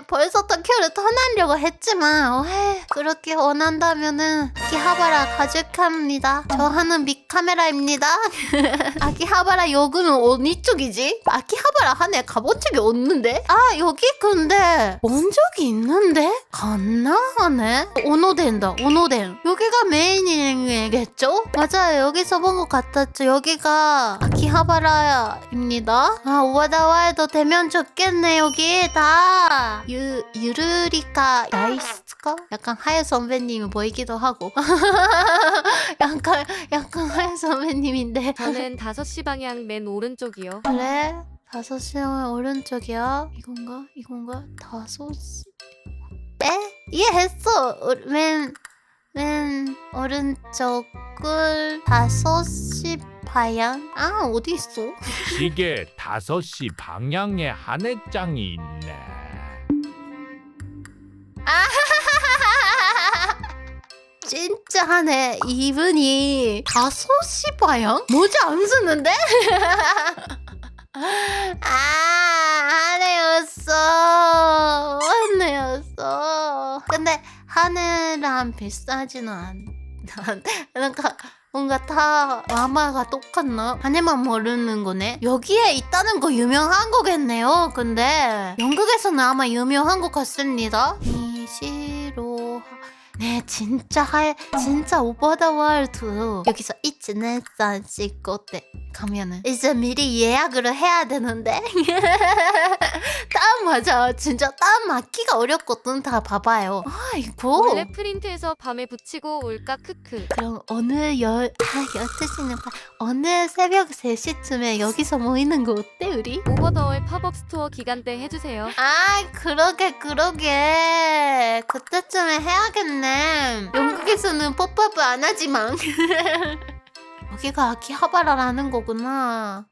전에 벌써 터키오를 떠나려고 했지만 어, 헤, 그렇게 원한다면은 아키하바라 가죽합니다. 저 하는 믹카메라입니다. 아키하바라 여기는 어디 쪽이지? 아키하바라 한에 가본 적이 없는데? 아 여기 근데 본 적이 있는데? 건너하네? 오노덴다 오노덴 여기가 메인이 겠죠? 맞아요 여기서 본 것 같았죠 여기가 아키하바라입니다 아 오바다와에도 되면 좋겠네 여기 다 유, 유르리카 나이스가? 약간 하예 선배님이 보이기도 하고 약간 약간 하예 선배님인데 저는 5시 방향 맨 오른쪽이요. 그래? 다섯 시면 오른쪽이야? 이건가? 이건가? 다섯 시? 네? 이해했어. 어, 맨, 맨 오른쪽을 다섯 시 방향? 아 어디 있어? 시계 5시 방향에 한 해장이 있네. 진짜 하네. 이분이 다섯 시 방향? 모자 안 쓰는데? 아, 하늘였어. 하늘였어. 근데 하늘랑 비싸지는 않. 않- 뭔가 뭔가 다 마마가 똑같나? 하늘만 모르는 거네. 여기에 있다는 거 유명한 거겠네요. 근데 영국에서는 아마 유명한 것 같습니다. 이시로 네 진짜 할 진짜 오버더 월드 여기서 이츠네산 찍고 때 가면은 이제 미리 예약을 해야 되는데. 땀 맞아. 진짜 땀 맞기가 어렵거든. 다 봐봐요. 아이고 원래 프린트해서 밤에 붙이고 올까? 크크. 그럼 오늘 열, 아, 12시는 봐. 오늘 새벽 3시쯤에 여기서 모이는 거 어때 우리? 오버더월 팝업 스토어 기간 때 해주세요. 아 그러게 그러게. 그때쯤에 해야겠네 영국에서는 pop업을 안 하지만 여기가 아키하바라라는 거구나